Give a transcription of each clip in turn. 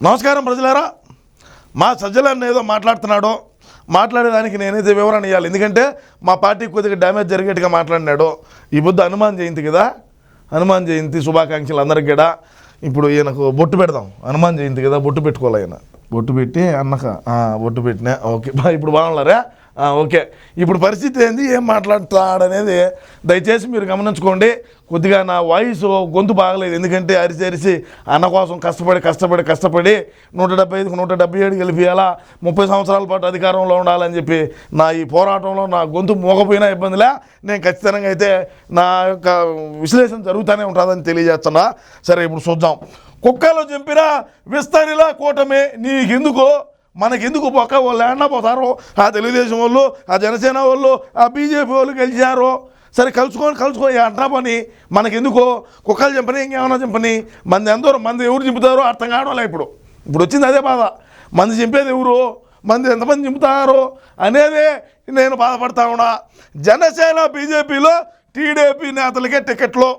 నమస్కారం ప్రజలారా. మా సజ్జలన్న ఏదో మాట్లాడుతున్నాడో మాట్లాడేదానికి నేనైతే వివరణ ఇవ్వాలి ఎందుకంటే మా పార్టీకి కొద్దిగా డ్యామేజ్ జరిగేట్టుగా మాట్లాడినాడు. ఈ బుద్ధ హనుమాన్ జయంతి కదా. హనుమాన్ జయంతి శుభాకాంక్షలు అందరికి కూడా. ఇప్పుడు ఈయనకు బొట్టు పెడదాం. హనుమాన్ జయంతి కదా బొట్టు పెట్టుకోవాలి ఆయన. బొట్టు పెట్టి అన్నక. బొట్టు పెట్టినా ఓకే. బా, ఇప్పుడు బాగున్నారా? ఓకే. ఇప్పుడు పరిస్థితి ఏంది? ఏం మాట్లాడుతాడనేది దయచేసి మీరు గమనించుకోండి. కొద్దిగా నా వాయిస్ గొంతు బాగలేదు. ఎందుకంటే అరిసి అరిసి అన్న కోసం కష్టపడి కష్టపడి కష్టపడి నూట డెబ్బై ఐదుకు నూట డెబ్బై ఏడు గెలిపియాలా? ముప్పై సంవత్సరాల పాటు అధికారంలో ఉండాలని చెప్పి నా ఈ పోరాటంలో నా గొంతు మోగపోయినా ఇబ్బందిలే. నేను ఖచ్చితంగా అయితే నా యొక్క విశ్లేషణ జరుగుతూనే ఉంటుందని తెలియజేస్తున్నా. సరే ఇప్పుడు చూద్దాం. కుక్కలో చంపిన విస్తరిలా కూటమి. నీకెందుకో? మనకెందుకు పక్క వాళ్ళు ఏమన్నా పోతారు? ఆ తెలుగుదేశం వాళ్ళు ఆ జనసేన వాళ్ళు ఆ బీజేపీ వాళ్ళు గెలిచారు? సరే కలుసుకొని కలుసుకొని అంటా పని? మనకెందుకో? కుక్కలు చంపని ఇంకేమన్నా చంపని? మంది ఎందరో మంది ఎవరు చంపుతారో అర్థం కావడం ఇప్పుడు. ఇప్పుడు వచ్చింది అదే బాధ. మంది చంపేది ఎవరు? మంది ఎంతమంది చంపుతారు? అనేది నేను బాధపడతా ఉన్నా. జనసేన బీజేపీలో టీడీపీ నేతలకే టికెట్లు.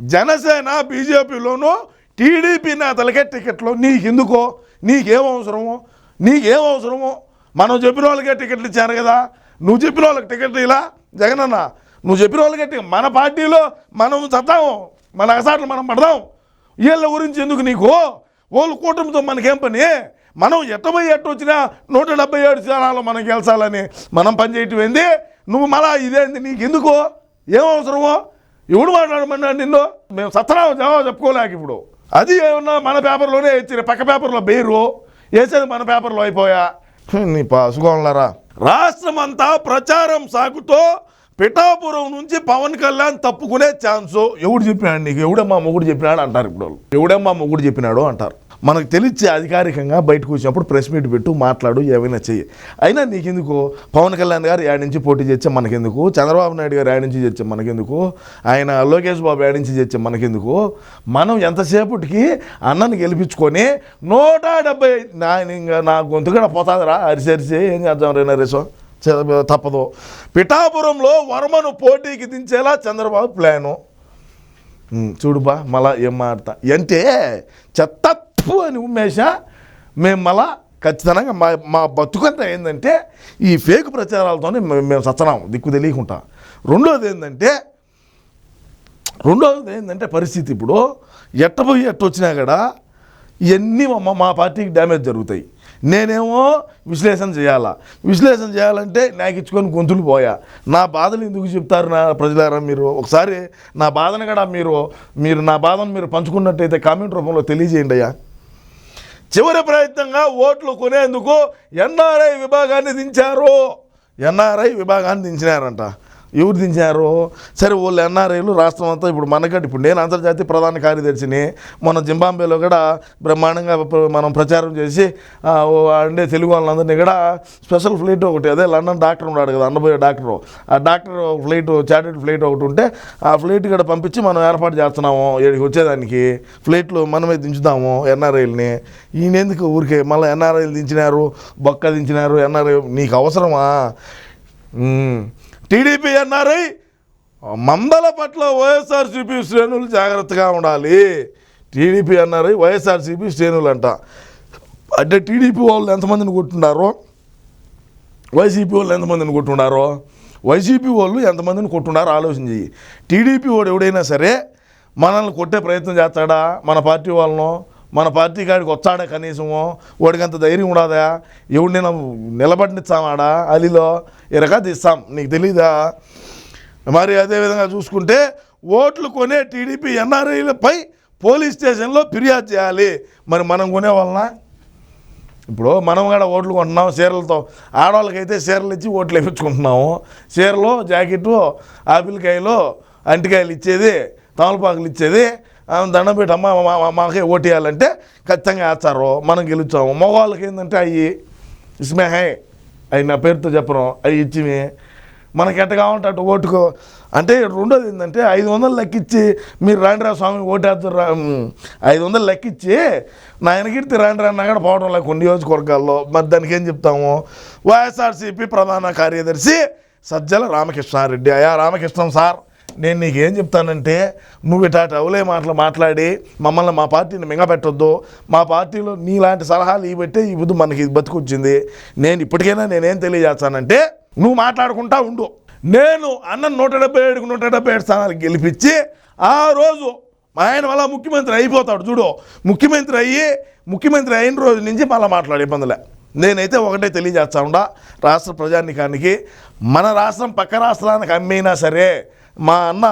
జనసేన బీజేపీలోనూ టీడీపీ నేతలకే టికెట్లు. నీకెందుకో? నీకేం అవసరమో? నీకేం అవసరమో? మనం చెప్పిన వాళ్ళకే టికెట్లు ఇచ్చారు కదా. నువ్వు చెప్పిన వాళ్ళకి టికెట్లు ఇలా? జగనన్న నువ్వు చెప్పిన వాళ్ళకే మన పార్టీలో మనం చద్దాము మన అగసాట్లు మనం పడదాం. వీళ్ళ గురించి ఎందుకు నీకు? వాళ్ళు కూటమితో మనకేం పని? మనం ఎట్టబై ఎట్టు వచ్చినా నూట డెబ్బై ఏడు స్థానాలు మనం గెలిచాలని మనం పనిచేయటం ఏంది? నువ్వు మళ్ళా ఇదేంది నీకు ఎందుకు ఏం అవసరమో? ఎవడు మాట్లాడమన్నా నిన్ను? మేము సత్యనామ జవాబు చెప్పుకోలేక ఇప్పుడు. అది ఏమన్నా మన పేపర్లోనే ఇచ్చిన పక్క పేపర్లో బెయిరు. వేసేది మన పేపర్లో అయిపోయా? నీ పాసుకోవాలరా రాష్ట్రం అంతా ప్రచారం సాగుతో పిఠాపురం నుంచి పవన్ కళ్యాణ్ తప్పుకునే ఛాన్సు ఎవడు చెప్పినాడు నీకు? ఎవడమ్మా మొగుడు చెప్పినాడు అంటారు ఇప్పుడు వాళ్ళు. ఎవడమ్మా మొగుడు చెప్పినాడు అంటారు. మనకు తెలిసి అధికారికంగా బయటకు వచ్చినప్పుడు ప్రెస్ మీట్ పెట్టు మాట్లాడు ఏమైనా చెయ్యి. అయినా నీకెందుకు? పవన్ కళ్యాణ్ గారు యాడ్ నుంచి పోటీ చేస్తే మనకెందుకు? చంద్రబాబు నాయుడు గారు యాడ్ నుంచి చేస్తే మనకెందుకు? ఆయన లోకేష్ బాబు యాడ్ నుంచి చేస్తే మనకెందుకు? మనం ఎంతసేపటికి అన్నని గెలిపించుకొని నూట డెబ్బై నా ఇంకా నా గొంతు కూడా పోతాదిరా. అరిసి అరిసి ఏం చేద్దాం రేనా నరేశం తప్పదు. పిఠాపురంలో వర్మను పోటీకి దించేలా చంద్రబాబు ప్లాను. చూడుబా మళ్ళా ఏం మాడతా. అంటే తప్పు అని ఉమ్మేశా మేము మళ్ళా ఖచ్చితంగా మా మా బతుకంతా ఏంటంటే ఈ ఫేక్ ప్రచారాలతోనే మేము మేము సత్తనాం దిక్కు తెలియకుండా. రెండోది ఏంటంటే రెండోది ఏంటంటే పరిస్థితి ఇప్పుడు ఎట్టపోయి ఎట్ట వచ్చినా కూడా ఇవన్నీ మా మా పార్టీకి డ్యామేజ్ జరుగుతాయి. నేనేమో విశ్లేషణ చేయాలా? విశ్లేషణ చేయాలంటే నాకు ఇచ్చుకొని గొంతులు పోయా. నా బాధలు ఎందుకు చెప్తారు నా ప్రజలారా మీరు? ఒకసారి నా బాధను కూడా మీరు మీరు నా బాధను మీరు పంచుకున్నట్టయితే కామెంట్ రూపంలో తెలియజేయండి అయ్యా. చివరి ప్రయత్నంగా ఓట్లు కొనేందుకు ఎన్ఆర్ఐ విభాగాన్ని దించారు. ఎన్ఆర్ఐ విభాగాన్ని దించినారంట. ఎవరు దించారు? సరే వాళ్ళు ఎన్ఆర్ఐలు రాష్ట్రం అంతా ఇప్పుడు మనకట్ ఇప్పుడు నేను అంతర్జాతీయ ప్రధాన కార్యదర్శిని మన జింబాంబేలో కూడా బ్రహ్మాండంగా మనం ప్రచారం చేసి అంటే తెలుగు వాళ్ళందరినీ కూడా స్పెషల్ ఫ్లైట్ ఒకటి అదే లండన్ డాక్టర్ ఉన్నాడు కదా అన్నబోయే డాక్టరు. ఆ డాక్టర్ ఫ్లైట్ చార్టెడ్ ఫ్లైట్ ఒకటి ఉంటే ఆ ఫ్లైట్ కూడా పంపించి మనం ఏర్పాటు చేస్తున్నాము ఇక్కడికి వచ్చేదానికి. ఫ్లైట్లు మనమే దించుదాము ఎన్ఆర్ఐల్ని ఈయన ఎందుకు ఊరికే మళ్ళీ ఎన్ఆర్ఐలు దించినారు? బొక్క దించినారు? ఎన్ఆర్ఐ నీకు అవసరమా? టీడీపీ అన్నారు మందల పట్ల వైఎస్ఆర్సీపీ శ్రేణులు జాగ్రత్తగా ఉండాలి. టీడీపీ అన్నారు వైఎస్ఆర్సీపీ శ్రేణులు అంట అంటే టీడీపీ వాళ్ళు ఎంతమందిని కొట్టున్నారో వైసీపీ వాళ్ళు ఎంతమందిని కొట్టున్నారో వైసీపీ వాళ్ళు ఎంతమందిని కొట్టున్నారో ఆలోచన చెయ్యి. టీడీపీ వాడు ఎవడైనా సరే మనల్ని కొట్టే ప్రయత్నం చేస్తాడా? మన పార్టీ వాళ్ళను? మన పార్టీ కాడికి వచ్చాడా కనీసము? వాడికి అంత ధైర్యం ఉండదా? ఎవడిని నిలబడినిచ్చామాడా అలీలో ఇరగా తీస్తాం. నీకు తెలీదా? మరి అదేవిధంగా చూసుకుంటే ఓట్లు కొనే టీడీపీ ఎన్ఆర్ఐలపై పోలీస్ స్టేషన్లో ఫిర్యాదు చేయాలి. మరి మనం కొనే వలన ఇప్పుడు మనం కూడా ఓట్లు కొంటున్నాం చీరలతో ఆడవాళ్ళకైతే చీరలు ఇచ్చి ఓట్లు వేయించుకుంటున్నాము చీరలు జాకెట్టు ఆపిల్కాయలు అంటికాయలు ఇచ్చేది తమలపాకులు ఇచ్చేది ఆ, దండం పెట్టి అమ్మ మాకే ఓటేయాలంటే ఖచ్చితంగా వేస్తారు. మనం గెలుచాము మగవాళ్ళకి ఏంటంటే అవి ఇస్మేహే అవి నా పేరుతో చెప్పడం అవి ఇచ్చిమి. మనకి ఎట్ట కావాలంటే అటు ఓటుకో. అంటే రెండోది ఏంటంటే ఐదు వందలు లెక్కిచ్చి మీరు రాండిరా స్వామి ఓటేస్తారు? ఐదు వందలు లెక్కిచ్చి నా వెనకిడితే రాండ్రా అన్న కూడా పోవడం లేక కొన్ని నియోజకవర్గాల్లో మరి దానికి ఏం చెప్తాము? వైఎస్ఆర్సీపీ ప్రధాన కార్యదర్శి సజ్జల రామకృష్ణారెడ్డి. అయా రామకృష్ణం సార్. నేను నీకు ఏం చెప్తానంటే నువ్వు ఇటాటి అవలే మాటలు మాట్లాడి మమ్మల్ని మా పార్టీని మింగపెట్టొద్దు. మా పార్టీలో నీలాంటి సలహాలు ఇవ్వబట్టే ఈ బుద్ధి మనకి ఇది బతుకొచ్చింది. నేను ఇప్పటికైనా నేనేం తెలియజేస్తానంటే నువ్వు మాట్లాడుకుంటా ఉండు. నేను అన్న నూట డెబ్బై ఏడుకు నూట డెబ్బై ఏడు స్థానాలకు గెలిపించి ఆ రోజు ఆయన వల్ల ముఖ్యమంత్రి అయిపోతాడు చూడు. ముఖ్యమంత్రి అయ్యి ముఖ్యమంత్రి అయిన రోజు నుంచి మళ్ళీ మాట్లాడే ఇబ్బందులే. నేనైతే ఒకటే తెలియజేస్తా ఉండా రాష్ట్ర ప్రజానికానికి మన రాష్ట్రం పక్క రాష్ట్రానికి అమ్మైనా సరే మా అన్న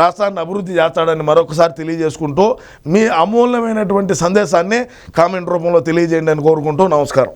రాష్ట్రాన్ని అభివృద్ధి చేస్తాడని మరొకసారి తెలియజేసుకుంటూ మీ అమూల్యమైనటువంటి సందేశాన్ని కామెంట్ రూపంలో తెలియజేయండి అని కోరుకుంటూ నమస్కారం.